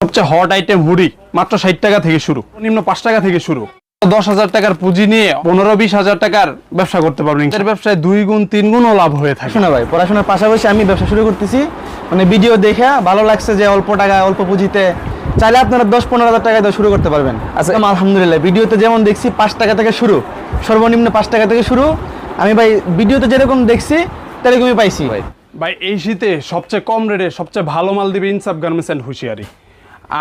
সবচেয়ে hot item hoodie মাত্র ষাট টাকা থেকে শুরু। নিম্ন পাঁচ টাকা থেকে শুরু। দশ হাজার টাকার পুঁজি নিয়ে পনেরো বিশ হাজার টাকার ব্যবসা করতে পারবেন। এর ব্যবসায় দুই গুণ তিন গুণও লাভ হয়ে থাকে। শোনা ভাই পড়াশোনার পাশাপাশি আমি ব্যবসা শুরু করতেছি। মানে ভিডিও দেখে ভালো লাগছে যে অল্প টাকা অল্প পুঁজিতে চাইলে আপনারা দশ পনেরো হাজার টাকা দিয়ে শুরু করতে পারবেন। আচ্ছা। আলহামদুলিল্লাহ ভিডিওতে যেমন দেখছি পাঁচ টাকা থেকে শুরু সর্বনিম্ন পাঁচ টাকা থেকে শুরু। আমি ভাই ভিডিওতে যেরকম দেখছি তেরকমই পাইছি। ভাই ভাই এই শীতে সবচেয়ে কম রেটে সবচেয়ে ভালো মাল দিবে ইনসাফ গার্মেন্টস অ্যান্ড হুঁশিয়ারি।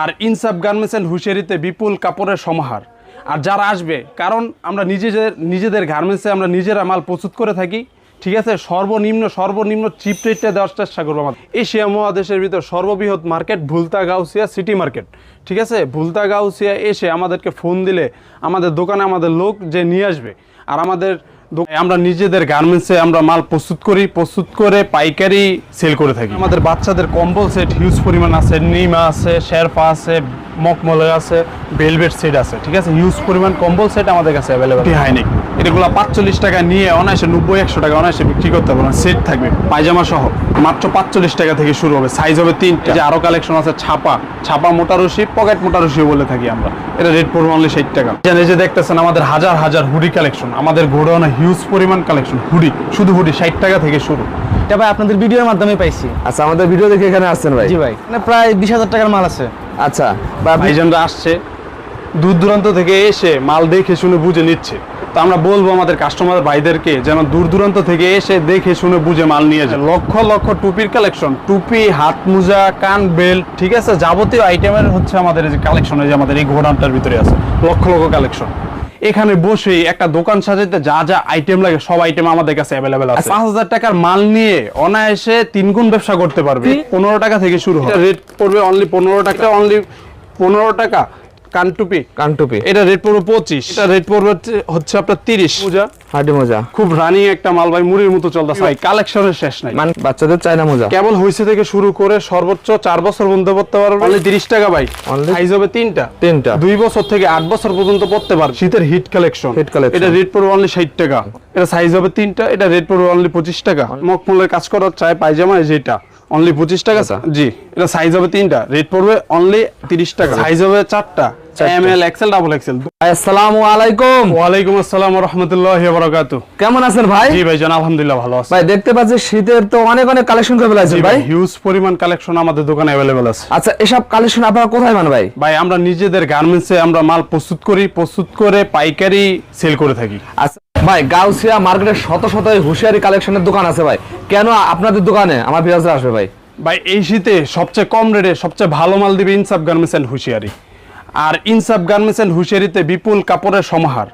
আর ইনসাফ গার্মেন্টস অ্যান্ড হুঁশিয়ারিতে বিপুল কাপড়ের সমাহার। আর যারা আসবে, কারণ আমরা নিজেদের নিজেদের গার্মেন্টসে আমরা নিজেরা মাল প্রস্তুত করে থাকি, ঠিক আছে? সর্বনিম্ন সর্বনিম্ন চিপ রেটটা দেওয়ার চেষ্টা করব আমাদের। এশিয়া মহাদেশের ভিতর সর্ববৃহৎ market Bhulta Gausia city market, ঠিক আছে? ভুলতা গাউসিয়া এসে আমাদেরকে ফোন দিলে আমাদের দোকানে আমাদের লোক যে নিয়ে আসবে, আর আমাদের আমরা নিজেদের গার্মেন্টসে আমরা মাল প্রস্তুত করি, প্রস্তুত করে পাইকারি সেল করে থাকি। আমাদের বাচ্চাদের কম্বল সেট হিউজ পরিমাণ আছে, নিমা আছে, শেরপা আছে মকমলে আছে বেলভেট সেট আছে, ঠিক আছে? হিউজ পরিমাণ কম্বল সেট আমাদের কাছে অ্যাভেলেবেল হাইনিক এগুলো। পাঁচচল্লিশ টাকা নিয়ে অনায়াসে, নব্বই, একশো টাকা অনায়াসে বিক্রি করতে পারবেন। সেট থাকবে, পায়জামা সহ। মাত্র পাঁচচল্লিশ টাকা থেকে শুরু হবে। সাইজ হবে তিনটা। যে আরও কালেকশন আছে, ছাপা। ছাপা মোটা পকেট মোটা বলে থাকি আমরা। এটা রেট পড়বে অনলি ষাট টাকা। এই যে দেখতেছেন, আমাদের হাজার হাজার হুডি কালেকশন আমাদের গোডাউনে হিউজ পরিমাণ কালেকশন হুডি শুধু হুডি ষাট টাকা থেকে শুরু। এটা ভাই আপনাদের ভিডিওর মাধ্যমে পাইছি। আচ্ছা আমাদের ভিডিও দেখে এখানে আসছেন ভাই? জি ভাই। মানে প্রায় বিশ হাজার টাকার মাল আছে। আচ্ছা বা আপনি ভাইজানরা আসছে। দূর দূরান্ত থেকে এসে মাল দেখে শুনে বুঝে নিচ্ছে। তো আমরা বলব আমাদের কাস্টমার ভাইদেরকে যেন দূর দূরান্ত থেকে এসে দেখে শুনে বুঝে মাল নিয়ে যায় লক্ষ লক্ষ টুপির কালেকশন টুপি হাত মোজা কান বেল্ট ঠিক আছে? যাবতীয় আইটেমের হচ্ছে আমাদের এই যে কালেকশন এই যে আমাদের এই ঘোড়ানটার ভিতরে আছে। লক্ষ লক্ষ কালেকশন এখানে বসে একটা দোকান সাজাতে যা যা আইটেম লাগে সব আইটেম আমাদের কাছে অ্যাভেলেবেল আছে। পাঁচ হাজার টাকার মাল নিয়ে অনায়াসে তিন গুণ ব্যবসা করতে পারবে। পনেরো টাকা থেকে শুরু হয়। রেট পড়বে অনলি পনেরো টাকা অনলি পনেরো টাকা। কানটুপি। কানটুপি। এটা রেট পড়বে পঁচিশ। এটা রেট পড়বে হচ্ছে- আপনার তিরিশ। মোজা হাডি মোজা। খুব রানিং একটা মাল ভাই মুড়ির মতো চলতেছে। ভাই কালেকশনের শেষ নাই। মানে বাচ্চাদের চায়না মোজা। কেবল হইছে থেকে শুরু করে সর্বোচ্চ চার বছর পড়তে পারবে। অনলি তিরিশ টাকা ভাই। সাইজ হবে তিনটা। তিনটা। দুই বছর থেকে আট বছর পর্যন্ত পড়তে পারবে। শীতের হিট কালেকশন Hit collection। এটা রেট পড়বে অনলি ষাট টাকা। এটা সাইজ হবে তিনটা এটা রেট পড়বে অনলি পঁচিশ টাকা। মকমলের কাজ করার চাই পায়জামা যেটা। অনলি পঁচিশ টাকা। জি। এটা সাইজ হবে তিনটা। রেট পড়বে অনলি তিরিশ টাকা। সাইজ হবে চারটা। M L XL double XL আসসালামু আলাইকুম। ওয়ালাইকুম আসসালাম রহমতুল্লাহ বরাকাত কেমন আছেন ভাই? জি আলহামদুলিল্লাহ ভালো আছে। ভাই দেখতে পাচ্ছি শীতের তো অনেক অনেক কালেকশন করে ফেলাইছেন ভাই হিউজ পরিমাণ কালেকশন আমাদের দোকানে অ্যাভেলেবেল আছে। আচ্ছা এসব কালেকশন আপনারা কোথায় পান ভাই? ভাই আমরা নিজেদের গার্মেন্টসে আমরা মাল প্রস্তুত করি। প্রস্তুত করে পাইকারি সেল করে থাকি। আচ্ছা। ভাই, গাউসিয়া মার্কেটে শত শত হুশিয়ারি কালেকশনের দোকান আছে ভাই। কেন আপনাদের দোকানে? আমার বিরাজরা আসবে ভাই। ভাই, এই শীতে সবচেয়ে কম রেটে সবচেয়ে ভালো মাল দিবে ইনসাফ গার্মেন্টস অ্যান্ড হুঁশিয়ারি। আর ইনসাফ গার্মেন্টস অ্যান্ড হুঁশিয়ারিতে বিপুল কাপড়ের সমাহার।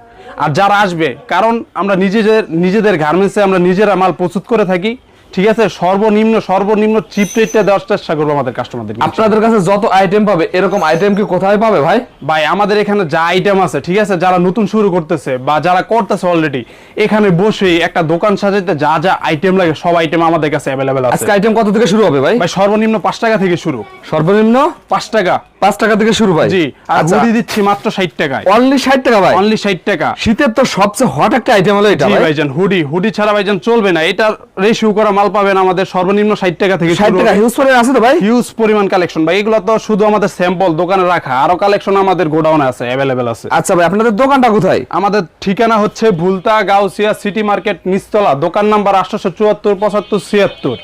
আর যারা আসবে, কারণ আমরা নিজেদের নিজেদের গার্মেন্টসে আমরা নিজেরা মাল প্রস্তুত করে থাকি। ঠিক আছে? সর্বনিম্ন সর্বনিম্ন চিপ রেটটা দেওয়ার চেষ্টা করব আমাদের কাস্টমারদের আপনাদের কাছে যত আইটেম পাবে এরকম আইটেম কি কোথায় পাবে ভাই? ভাই আমাদের এখানে যা আইটেম আছে ঠিক আছে? যারা নতুন শুরু করতেছে বা যারা করতেছে অলরেডি এখানে বসেই একটা দোকান সাজাতে যা যা আইটেম লাগে সব আইটেম আমাদের কাছে অ্যাভেলেবেল আছে। আজকে আইটেম কত থেকে শুরু হবে ভাই? ভাই সর্বনিম্ন পাঁচ টাকা থেকে শুরু। সর্বনিম্ন? পাঁচ টাকা। পাঁচ টাকা থেকে শুরু ভাই? জি আর আচ্ছা। দিচ্ছি মাত্র ষাট টাকায়। অনলি ষাট টাকা ভাই? অনলি ষাট টাকা। শীতের তো সবচেয়ে হট একটা আইটেম হলো এটা ভাই। ভাইজান হুডি হুডি ছাড়া ভাইজান চলবে না। এটা রেশিও করা মাল পাবেন আমাদের সর্বনিম্ন ষাট টাকা থেকে ষাট টাকা হিউজ পরিমাণ আছে তো ভাই? হিউজ পরিমাণ কালেকশন ভাই। এগুলো তো শুধু আমাদের স্যাম্পল দোকানে রাখা আরও কালেকশন আমাদের গোডাউনে আছে অ্যাভেলেবেল আছে। আচ্ছা ভাই আপনাদের দোকানটা কোথায়? আমাদের ঠিকানা হচ্ছে ভুলতা গাউসিয়া সিটি মার্কেট নিস্তলা দোকান নাম্বার আঠারোশো চুয়াত্তর পঁচাত্তর ছিয়াত্তর।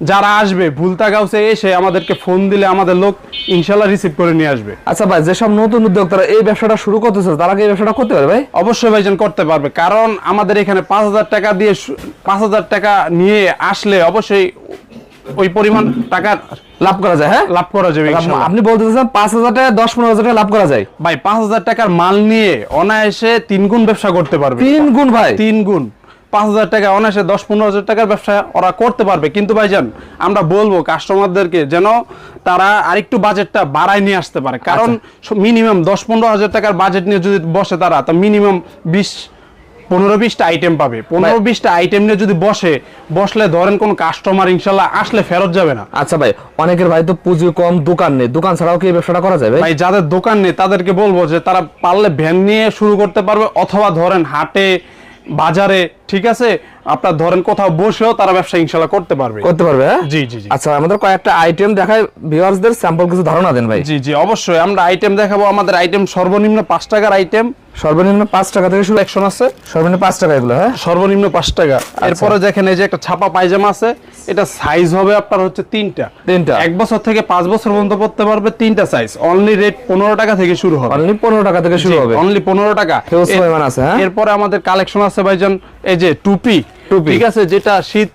যারা আসবে ভুলতা গাউসে এসে আমাদেরকে ফোন দিলে আমাদের লোক ইনশাল্লাহ রিসিভ করে নিয়ে আসবে। আচ্ছা ভাই যেসব নতুন উদ্যোক্তারা এই ব্যবসাটা শুরু করতেছে তারা কি এই ব্যবসাটা করতে পারে ভাই? অবশ্যই ভাইজান করতে পারবে। কারণ আমাদের এখানে পাঁচ হাজার টাকা দিয়ে পাঁচ হাজার টাকা নিয়ে আসলে অবশ্যই ওই পরিমাণ টাকা লাভ করা যায় হ্যাঁ? লাভ করা যাবে আপনি বলতে চাচ্ছেন পাঁচ হাজার টাকা দশ পনেরো হাজার টাকা লাভ করা যায়? ভাই পাঁচ হাজার টাকার মাল নিয়ে অনায়াসে তিন গুণ ব্যবসা করতে পারবে। তিন গুণ ভাই? তিন গুণ পাঁচ হাজার টাকা অনায়াসে দশ পনেরো হাজার টাকার ব্যবসা ওরা করতে পারবে। কিন্তু ভাইজান আমরা বলব কাস্টমারদেরকে যেন তারা আরেকটু বাজেটটা বাড়ায় নিয়ে আসতে পারে। কারণ মিনিমাম দশ পনেরো হাজার টাকার বাজেট নিয়ে যদি বসে তারা তা মিনিমাম বিশ পনেরো বিশটা আইটেম পাবে। পনেরো বিশটা আইটেম নিয়ে যদি বসে বসলে ধরেন কোন কাস্টমার ইনশাল্লাহ আসলে ফেরত যাবে না। আচ্ছা ভাই অনেকের ভাই তো পুঁজি কম দোকান নেই। দোকান ছাড়াও কি এই ব্যবসাটা করা ভাই? ভাই যাদের দোকান নেই তাদেরকে বলব যে তারা পারলে ভ্যান নিয়ে শুরু করতে পারবে অথবা ধরেন হাটে বাজারে ঠিক আছে? আপনার ধরেন কোথাও বসেও তারা ব্যবসা ইনশাল্লাহ করতে পারবে। করতে পারবে হ্যাঁ? জি জি জি। আচ্ছা আমাদের কয়েকটা আইটেম দেখায় ভিউয়ার্সদের স্যাম্পল কিছু ধারণা দেন ভাই। জি জি অবশ্যই। আমরা আইটেম দেখাবো। আমাদের আইটেম সর্বনিম্ন পাঁচ টাকার আইটেম সর্বনিম্ন পাঁচ টাকা থেকে শুরু কালেকশন আছে। সর্বনিম্ন পাঁচ টাকা এগুলো হ্যাঁ? সর্বনিম্ন পাঁচ টাকা। আচ্ছা। এরপরে দেখেন এই যে একটা ছাপা পায়জামা আছে এটা সাইজ হবে আপনার হচ্ছে তিনটা। তিনটা। এক বছর থেকে পাঁচ বছর পর্যন্ত পড়তে পারবে তিনটা সাইজ অনলি রেট পনেরো টাকা থেকে শুরু হবে। অনলি পনেরো টাকা থেকে শুরু হবে। অনলি পনেরো টাকা। আছে, হ্যাঁ? এরপরে আমাদের কালেকশন আছে ভাইজান এই যে টুপি। টুপি। ঠিক আছে যেটা শীত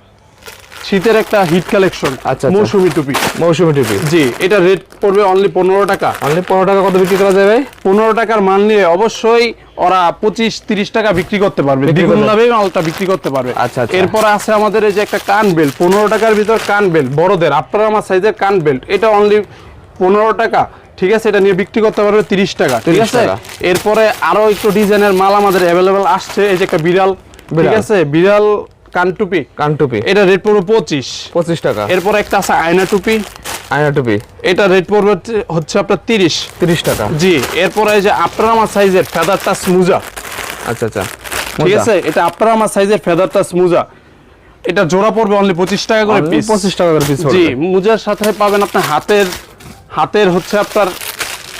শীতের একটা হিট কালেকশন আচ্ছা, আচ্ছা। মৌসুমি টুপি। মৌসুমি টুপি। জি এটা রেট পড়বে অনলি পনেরো টাকা। অনলি পনেরো টাকা কত বিক্রি করা যাবে পনেরো টাকার মাল নিয়ে অবশ্যই ওরা পঁচিশ তিরিশ টাকা বিক্রি করতে পারবে। দ্বিগুণ লাভে মালটা বিক্রি করতে পারবে। আচ্ছা, আচ্ছা। এরপর আছে আমাদের এই যে একটা কান বেল্ট পনেরো টাকার ভিতর কান বেল্ট বড়দের আপনার আমার সাইজের কান বেল্ট এটা অনলি পনেরো টাকা ঠিক আছে? এটা নিয়ে বিক্রি করতে পারবে তিরিশ টাকা ঠিক আছে। এরপরে আরও একটু ডিজাইনের মাল আমাদের অ্যাভেলেবেল আসছে এই যে একটা বিড়াল ঠিক আছে? বিড়াল কান টুপি কান টুপি এটা রেট পড়বে পঁচিশ। পঁচিশ টাকা। এরপর একটা আছে আয়না টুপি। আয়না টুপি। এটা রেট পড়বে হচ্ছে- হচ্ছে আপনার তিরিশ। তিরিশ টাকা। জি এরপরে এই যে আপনার আমার সাইজের ফেদার টাচ মুজা আচ্ছা আচ্ছা। ঠিক আছে? এটা আপনার আমার সাইজের ফেদার টাচ মুজা এটা জোড়া পড়বে অনলি পঁচিশ টাকা করে পিস পঁচিশ টাকা করে পিস জি মুজার সাথে পাবেন আপনার হাতের হাতের হচ্ছে আপনার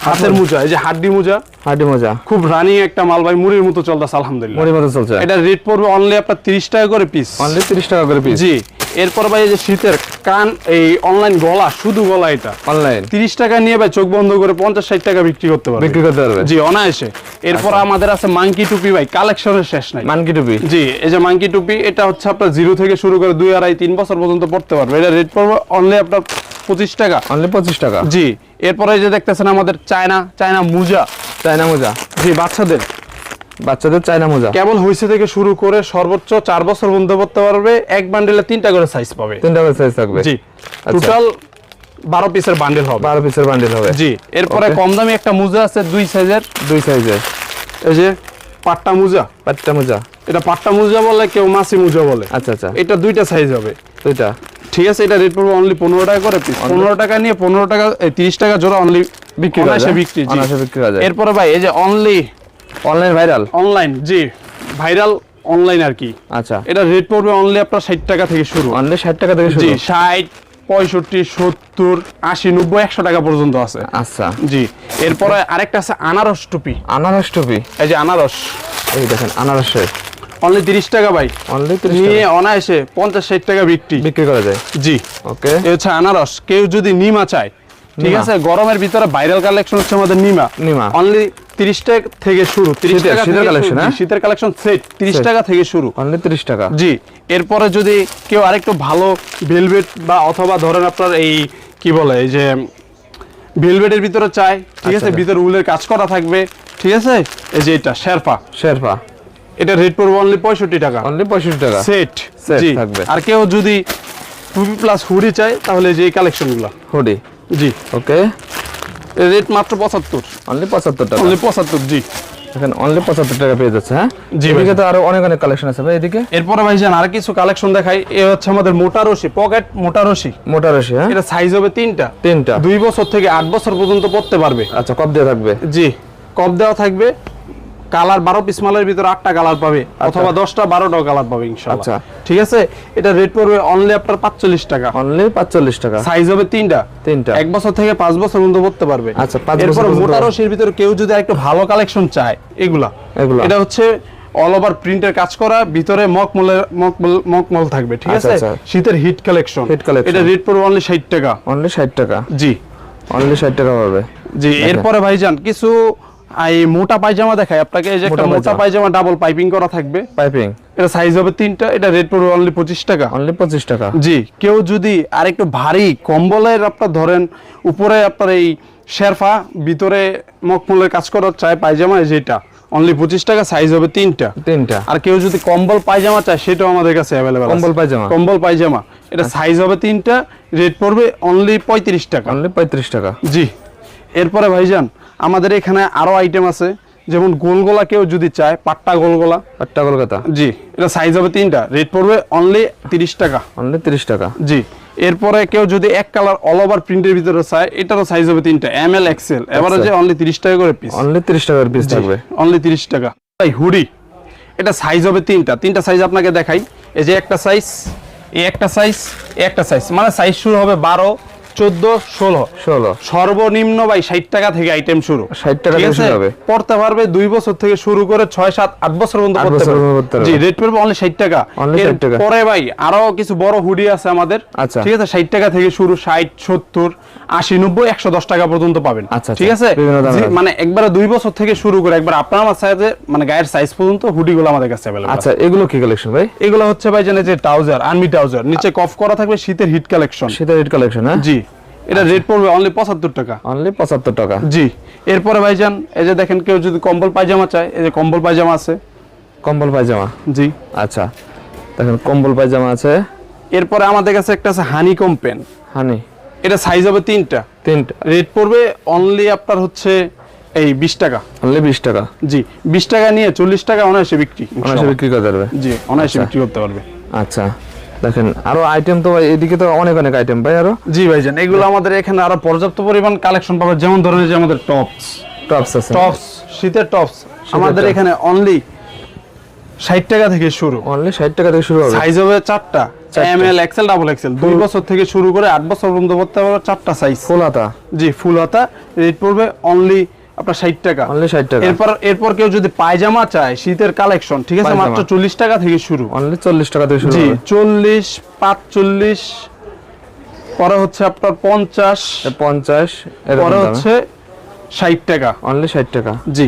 হাতের মোজা এই যে হাড্ডি মোজা। হাড্ডি মোজা। খুব রানিং একটা মাল ভাই মুড়ির মতো চলতেছে আলহামদুলিল্লাহ। মুড়ির মতো চলছে। এটা রেট পড়বে অনলি আপনার তিরিশ টাকা করে পিস অনলি তিরিশ টাকা করে পিস জি। এরপর ভাই যে শীতের কান এই অনলাইন গলা শুধু গলা এটা। অনলাইন তিরিশ টাকা নিয়ে ভাই চোখ বন্ধ করে পঞ্চাশ ষাট টাকা বিক্রি করতে পারবে। বিক্রি করতে পারবে? জি অনায়াসে। এরপর আমাদের আছে মাঙ্কি টুপি ভাই কালেকশনের শেষ নাই। মানকি টুপি? জি এই যে মাঙ্কি টুপি এটা হচ্ছে আপনার জিরো থেকে শুরু করে দুই আড়াই তিন বছর পর্যন্ত পড়তে পারবে। এটা রেট পড়বে অনলি আপনার পঁচিশ টাকা। অনলি পঁচিশ টাকা? জি এরপরে যে দেখতেছেন আমাদের চায়না চায়না মুজা। চায়না মোজা? জি বাচ্চাদের। বাচ্চাদের চায়না মোজা। কেবল হইছে থেকে শুরু করে সর্বোচ্চ চার বছর পর্যন্ত পড়তে পারবে এক বান্ডেলে তিনটা করে সাইজ পাবে। তিনটা করে সাইজ থাকবে। জি। টোটাল বারো পিসের বান্ডেল হবে। বারো পিসের বান্ডিল হবে। জি এরপরে কম দামি একটা মুজা আছে দুই সাইজের দুই সাইজের এই যে পাট্টা মুজা। পাঁচটা মোজা। এটা পাট্টা মোজা বলে কেউ মাসি মোজা বলে। আচ্ছা আচ্ছা। এটা দুইটা সাইজ হবে। দুইটা। ঠিক আছে এটা রেট পড়বে অনলি পনেরো টাকা করে পিস পনেরো টাকা নিয়ে পনেরো টাকা তিরিশ টাকা জোড়া অনলি বিক্রি বিক্রি। বিক্রি। এরপরে ভাই এই যে অনলি অনলাইন ভাইরাল অনলাইন জি। ভাইরাল অনলাইন আর কি। আচ্ছা। এটা রেট পড়বে অনলি আপনার ষাট টাকা থেকে শুরু। অনলি ষাট টাকা থেকে জি শুরু ষাট পঁয়ষট্টি সত্তর আশি নব্বই একশো টাকা পর্যন্ত আছে। আচ্ছা। জি এরপরে আরেকটা আছে আনারস টুপি। আনারস টুপি? এই যে আনারস। এই দেখেন আনারসের। অনলি তিরিশ টাকা ভাই। অনলি নিয়ে অনায়াসে পঞ্চাশ ষাট টাকা বিক্রি। বিক্রি করা যায়? জি। ওকে। হচ্ছে আনারস। কেউ যদি নিমা চায় ঠিক আছে? গরমের ভিতরে ভাইরাল কালেকশন হচ্ছে আমাদের নিমা। নিমা। অনলি তিরিশ টাকা থেকে শুরু তিরিশ শীতের- টাকা শীতের শুরু। হ্যাঁ? শীতের কালেকশন সেট তিরিশ Set। টাকা থেকে শুরু। অনলি তিরিশ টাকা। জি এরপরে যদি কেউ আরেকটু ভালো ভেলভেট বা অথবা ধরেন আপনার এই কি বলে এই যে ভেলভেটের ভিতরে চাই ঠিক আছে? আচ্ছা। ভিতরে উলের কাজ করা থাকবে ঠিক আছে? এই যে এটা শেরপা। শেরপা। এটা রেট পড়বে অনলি পঁয়ষট্টি টাকা। অনলি পঁয়ষট্টি টাকা। সেট জি। থাকবে। আর কেউ যদি টুপি প্লাস হুডি চায় তাহলে যে এই কালেকশনগুলো হুডি জি। ওকে রেট মাত্র পঁচাত্তর। অনলি পঁচাত্তর টাকা? অনলি পঁচাত্তর জি। এখানে অনলি পঁচাত্তর টাকা পেয়ে যাচ্ছে হ্যাঁ? জি এদিকে তো আরও অনেক অনেক কালেকশন আছে ভাই এদিকে? এরপরে ভাইজান আর কিছু কালেকশন দেখাই এ হচ্ছে আমাদের মোটা রশি পকেট মোটা রশি। মোটা রশি হ্যাঁ? এটা সাইজ হবে তিনটা। তিনটা। দুই বছর থেকে আট বছর পর্যন্ত পড়তে পারবে। আচ্ছা কব দেওয়া থাকবে? জি কপ দেওয়া থাকবে। কালার বারো পিস মালের ভিতরে আটটা কালার পাবে অথবা দশটা বারোটাও কালার পাবে ইনশাল্লাহ। আচ্ছা। ঠিক আছে? এটা রেট পড়বে অনলি আপনার পাঁচচল্লিশ টাকা। অনলি পাঁচচল্লিশ টাকা। সাইজ হবে তিনটা। তিনটা। এক বছর থেকে পাঁচ বছর পর্যন্ত পড়তে পারবে। আচ্ছা, পাঁচ বছর এরপর। মোটা রশির ভিতরে কেউ যদি একটু ভালো কালেকশন চায় এগুলা। এগুলা। এটা হচ্ছে অল ওভার প্রিন্টের কাজ করা ভিতরে মকমলের মকমল মকমল থাকবে ঠিক আচ্ছা, আছে? আচ্ছা। শীতের হিট কালেকশন Hit collection। এটা রেট পড়বে অনলি ষাট টাকা। অনলি ষাট টাকা। জি। অনলি ষাট টাকা পাবে। জি এরপরে ভাইজান কিছু এই মোটা পায়জামা দেখাই আপনাকে এই যে একটা মোটা পায়জামা। পায়জামা ডাবল পাইপিং করা থাকবে। পাইপিং এটা সাইজ হবে তিনটা এটা রেট পড়বে অনলি পঁচিশ টাকা। অনলি পঁচিশ টাকা? জি কেউ যদি আর একটু ভারী কম্বলের আপনার ধরেন উপরে আপনার এই শেরফা ভিতরে মকমলের কাজ করার চায় পায়জামা যেটা। অনলি পঁচিশ টাকা সাইজ হবে তিনটা। তিনটা। আর কেউ যদি কম্বল পায়জামা চায় সেটাও আমাদের কাছে অ্যাভেলেবেল কম্বল পায়জামা? কম্বল পায়জামা। এটা সাইজ হবে তিনটা রেট পড়বে অনলি পঁয়ত্রিশ টাকা। অনলি পঁয়ত্রিশ টাকা। জি। এরপরে ভাইজান আমাদের এখানে আরও আইটেম আছে যেমন গোলগোলা কেউ যদি চায় পাট্টা গোলগোলা। পাট্টা কলকাতা জি এটা সাইজ হবে তিনটা। রেট পড়বে অনলি তিরিশ টাকা। অনলি তিরিশ টাকা? জি এরপরে কেউ যদি এক কালার অল ওভার প্রিন্টের ভিতরে চায় এটারও সাইজ হবে তিনটা এম এল এক্সেল এবারে যে অনলি তিরিশ টাকা করে পিস অনলি তিরিশ টাকার পিস থাকবে? অনলি তিরিশ টাকা। তাই হুডি এটা সাইজ হবে তিনটা। তিনটা সাইজ আপনাকে দেখাই। এই যে একটা সাইজ এই একটা সাইজ এই একটা সাইজ মানে সাইজ শুরু হবে বারো চোদ্দ ষোলো ষোলো সর্বনিম্ন ভাই ষাট টাকা থেকে আইটেম শুরু 60 টাকা ঠিক? শুরু হবে। পড়তে পারবে দুই বছর থেকে শুরু করে ছয় সাত আট বছর পর্যন্ত পড়তে পারবে। জি রেট পড়বে অনলি ষাট টাকা Only 60 টাকা। পরে ভাই আরও কিছু বড় হুডি আছে আমাদের আচ্ছা। ঠিক আছে ষাট টাকা থেকে শুরু ষাট সত্তর আশি নব্বই একশো দশ টাকা পর্যন্ত পাবেন আচ্ছা, ঠিক আচ্ছা। জি, আছে। মানে একবারে দুই বছর থেকে শুরু করে একবার আপনার আমার সাইজে মানে গায়ের সাইজ পর্যন্ত হুডিগুলো আমাদের কাছে অ্যাভেলেবল আচ্ছা এগুলো কি কালেকশন ভাই এগুলো হচ্ছে ভাই জানে যে ট্রাউজার আর্মি ট্রাউজার নিচে কফ করা থাকবে শীতের হিট কালেকশন শীতের হিট কালেকশন হ্যাঁ জি এটা রেট পড়বে অনলি পঁচাত্তর টাকা। অনলি পঁচাত্তর টাকা। জি। এরপরে ভাইজান এই যে দেখেন কেউ যদি কম্বল পায়জামা চায় এই যে কম্বল পায়জামা আছে। কম্বল পায়জামা? জি। আচ্ছা। দেখেন কম্বল পায়জামা আছে। এরপরে আমাদের কাছে একটা আছে হানি কম্পেন হানি এটা সাইজ হবে তিনটা। তিনটা। রেট পড়বে অনলি আপনার হচ্ছে এই বিশ টাকা। অনলি বিশ টাকা? জি। বিশ টাকা নিয়ে চল্লিশ টাকা অনায়াসে বিক্রি। অনায়াসে বিক্রি করতে পারবে। জি অনায়াসে আচ্ছা। বিক্রি করতে পারবে। আচ্ছা। দেখেন আরও আইটেম তো ভাই এদিকে তো অনেক অনেক আইটেম ভাই আরও? জি ভাই ভাইজান এগুলো আমাদের এখানে আরও পর্যাপ্ত পরিমাণ কালেকশন পাবে যেমন ধরেন এই যে আমাদের টপস টপস আছে। টপস শীতের টপস আমাদের এখানে অনলি ষাট টাকা থেকে শুরু। অনলি ষাট টাকা থেকে শুরু হবে। সাইজ হবে চারটা। চারটা। M L XL double XL দুই বছর থেকে শুরু করে আট বছর পর্যন্ত পড়তে পারবে চারটা সাইজ ফুল হাতা। জি ফুল হাতা। রেট পড়বে অনলি আপনার ষাট টাকা। অনলি ষাট টাকা। এরপর এরপর কেউ যদি পায়জামা চায় শীতের কালেকশন ঠিক আছে? মাত্র চল্লিশ টাকা থেকে শুরু। অনলি চল্লিশ টাকা থেকে শুরু জি চল্লিশ পাঁচচল্লিশ পরে হচ্ছে আপনার পঞ্চাশ পঞ্চাশ পরে হচ্ছে ষাট টাকা। অনলি ষাট টাকা? জি।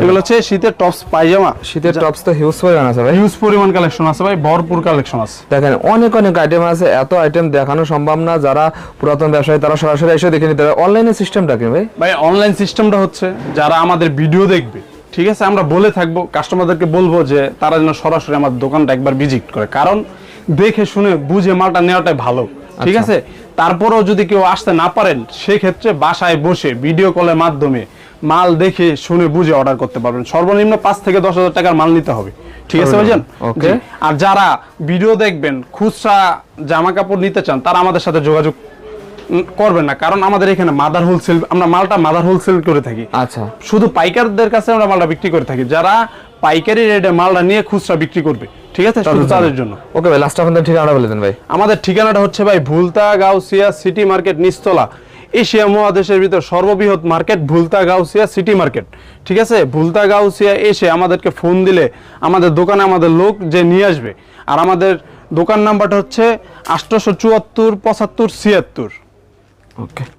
এগুলো হচ্ছে শীতের টপস পায়জামা। শীতের টপস তো হিউজ পরিমাণ আছে ভাই। হিউজ পরিমাণ কালেকশন আছে ভাই ভরপুর কালেকশন আছে। দেখেন অনেক অনেক আইটেম আছে এত আইটেম দেখানো সম্ভব না। যারা পুরাতন ব্যবসায়ী তারা সরাসরি এসে দেখে নিতে পারে। অনলাইনে সিস্টেমটা কি ভাই? ভাই অনলাইন সিস্টেমটা হচ্ছে যারা আমাদের ভিডিও দেখবে ঠিক আছে? আমরা বলে থাকব কাস্টমারদেরকে বলব যে তারা যেন সরাসরি আমার দোকানটা একবার ভিজিট করে। কারণ দেখে শুনে বুঝে মালটা নেওয়াটাই ভালো। ঠিক আছে? তারপরেও যদি কেউ আসতে না পারেন সেক্ষেত্রে বাসায় বসে ভিডিও কলের মাধ্যমে মাল দেখে শুনে বুঝে অর্ডার করতে পারবেন। সর্বনিম্ন পাঁচ থেকে দশ হাজার টাকার মাল নিতে হবে। ঠিক আছে ভাইজান. আর যারা ভিডিও দেখবেন খুচরা জামা কাপড় নিতে চান তারা আমাদের সাথে যোগাযোগ করবেন না। কারণ আমাদের এখানে মাদার হোলসেল আমরা মালটা মাদার হোলসেল করে থাকি। আচ্ছা। শুধু পাইকারদের কাছে আমরা মালটা বিক্রি করে থাকি। যারা পাইকারি রেটে মালটা নিয়ে খুচরা বিক্রি করবে ঠিক আছে? শুধু তাদের জন্য। ওকে ভাই লাস্ট আপনাদের ঠিকানাটা বলে দেন ভাই। আমাদের ঠিকানাটা হচ্ছে ভাই Bhulta Gausia city market নিস্তলা Asia মহাদেশের ভিতর সর্ববৃহৎ market Bhulta Gausia city market. ঠিক আছে? ভুলতা গাউসিয়া এসে আমাদেরকে ফোন দিলে আমাদের দোকানে আমাদের লোক যে নিয়ে আসবে। আর আমাদের দোকান নাম্বারটা হচ্ছে আটশোশো চুয়াত্তর পঁচাত্তর ছিয়াত্তর। ওকে